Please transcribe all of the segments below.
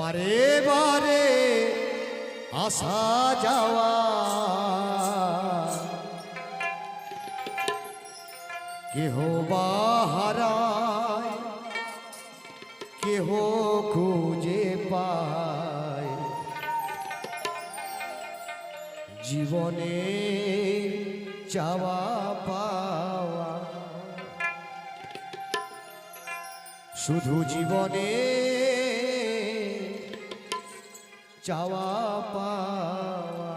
বারে বারে আসা যাওয়া। কেহ বাহারায় কেহ খুঁজে পায়। জীবনে চাওয়া পাওয়া। শুধু জীবনে চাওয়া পাওয়া।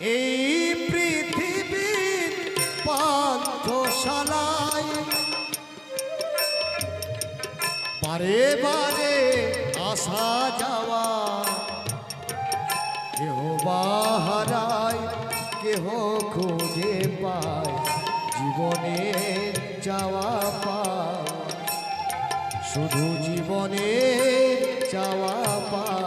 এই পৃথিবীর পান্থশালায় বারে বারে আসা যাওয়া। কেহ বাহারায় কেহ খুঁজে পায়। জীবনে যাওয়া পাওয়া। শুধু জীবনে চাওয়া পাওয়া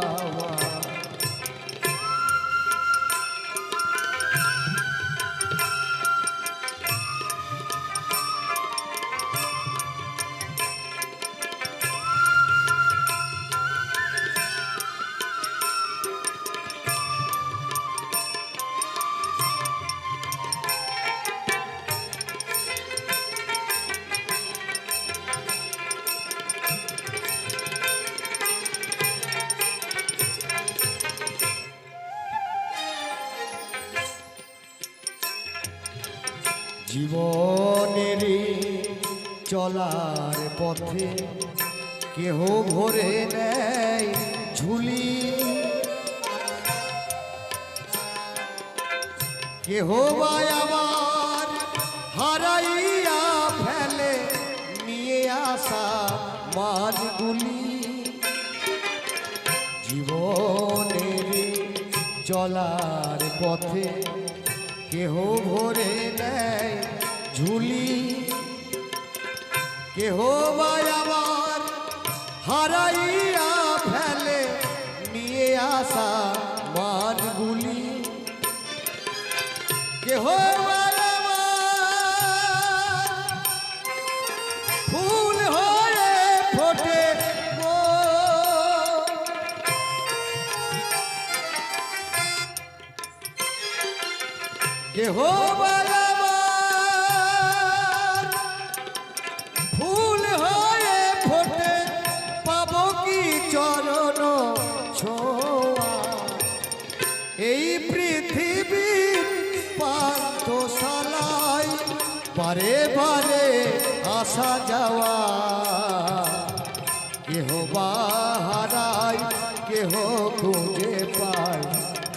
জীবনেরই চলার পথে কেহ ভরে নেয় ঝুলি। কেহ বা আবার হারাইয়া ফেলে, নিয়ে আসা মানগুলি। জীবনের চলার পথে কেহ ভরে নেয় ঝুলি? কেহ বা আবার হারাইয়া ফেলে নিয়ে আসা মানগুলি কেহ বারবার ফুল হয়ে ফোটে, পাব কি চরণ ছোঁয়া? এই পৃথিবীর পান্থশালায় বারে বারে আসা যাওয়া। কেহ বাহারায় কেহ খুঁজে পায়,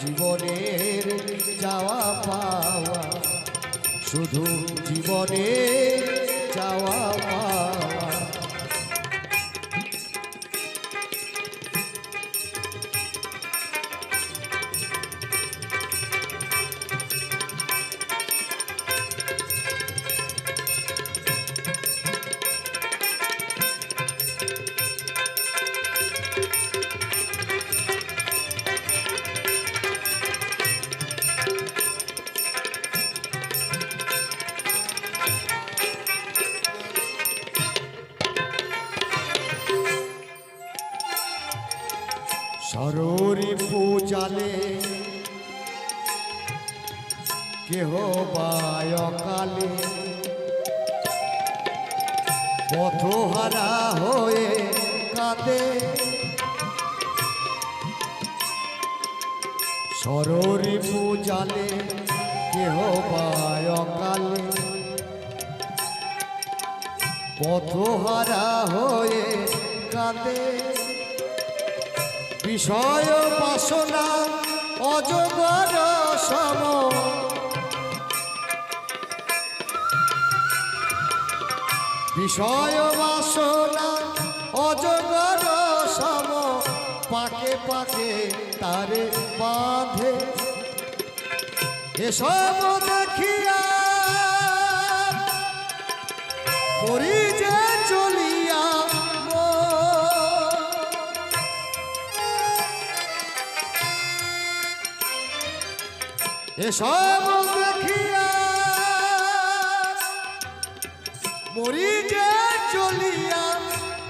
জীবনের যাওয়া পাওয়া। শুধু জীবনে যাওয়া সরোরি পূজালে কেহ বায়কালে পথহারা হয়ে কাঁদে। সরোরি পূজালে কেহ বায়কালে পথহারা হয়ে কাঁদে। বিষয় বাসনা, অজগর সম। বিষয় বাসনা, অজগর সম। পাকে পাকে তারে বাঁধে। এসব দেখিয়া করি যে এসব দেখিয়া চলিয়া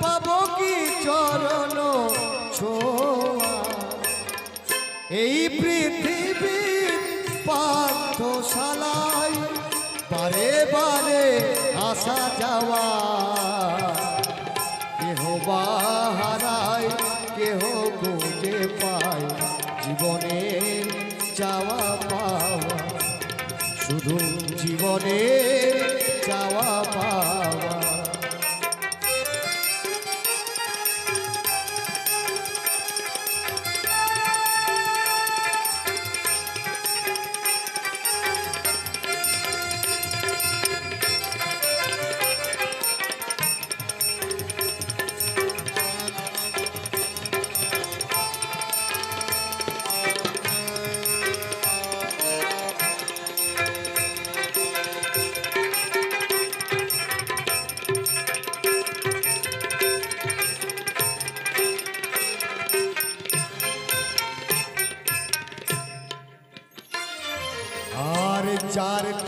পাবো কি চরণ ছোঁয়া? এই পৃথিবীর পাঠশালায় বারে বারে আসা যাওয়া। কেহ বা হারায়, কেহ খুঁজে পায় জীবনে চাওয়া পাওয়া শুধু জীবনে চাওয়া পাওয়া।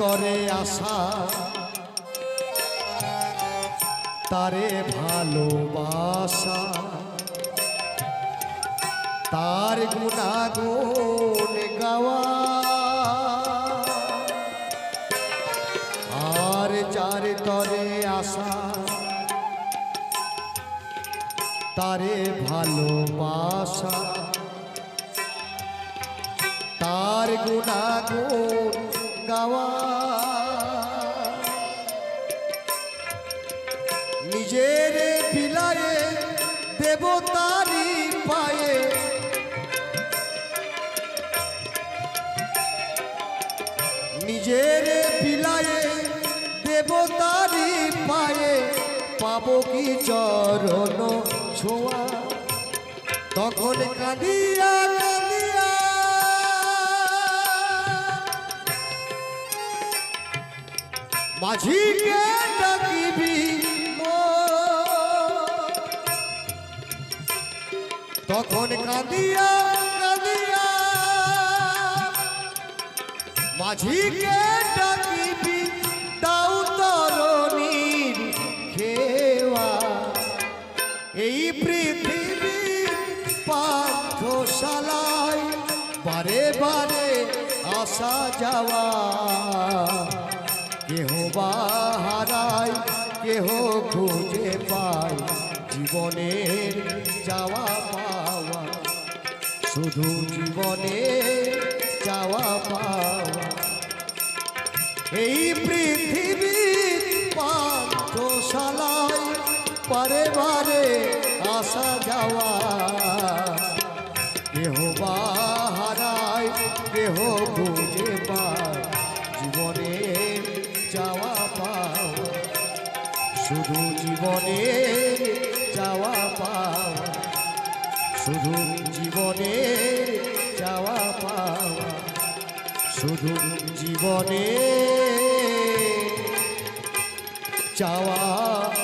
করে আশা। তারে ভালোবাসা। তার গুণাগুণ গাওয়া। আর যার তরে আশা, তারে ভালোবাসা। তার গুণাগুণ গাওয়া। নিজের বিলায়ে দেবতারি পায়ে। নিজের বিলায়ে দেবতারি পায়ে পাবো কি চরণ ছোঁয়া। তখন কাঁদিয়া মাঝিকে ডাকিবি। তখন কাঁদিয়া কাঁদিয়া মাঝিকে ডাকিবি? দাও তরণীর খেওয়া। এই পৃথিবীর পাঠশালায় বারে বারে আসা যাওয়া। কেহ বা হারায় কেহ খুঁজে পায়। জীবনের যাওয়া পাওয়া। শুধু জীবনে যাওয়া পাওয়া। এই পৃথিবীর পাঠশালায় পারে বারে আসা যাওয়া। কেহ বা হারায় কেহ শুধু জীবনে যাওয়া পাওয়া। শুধু জীবনে যাওয়া পাওয়া। শুধু জীবনে চাওয়া পাওয়া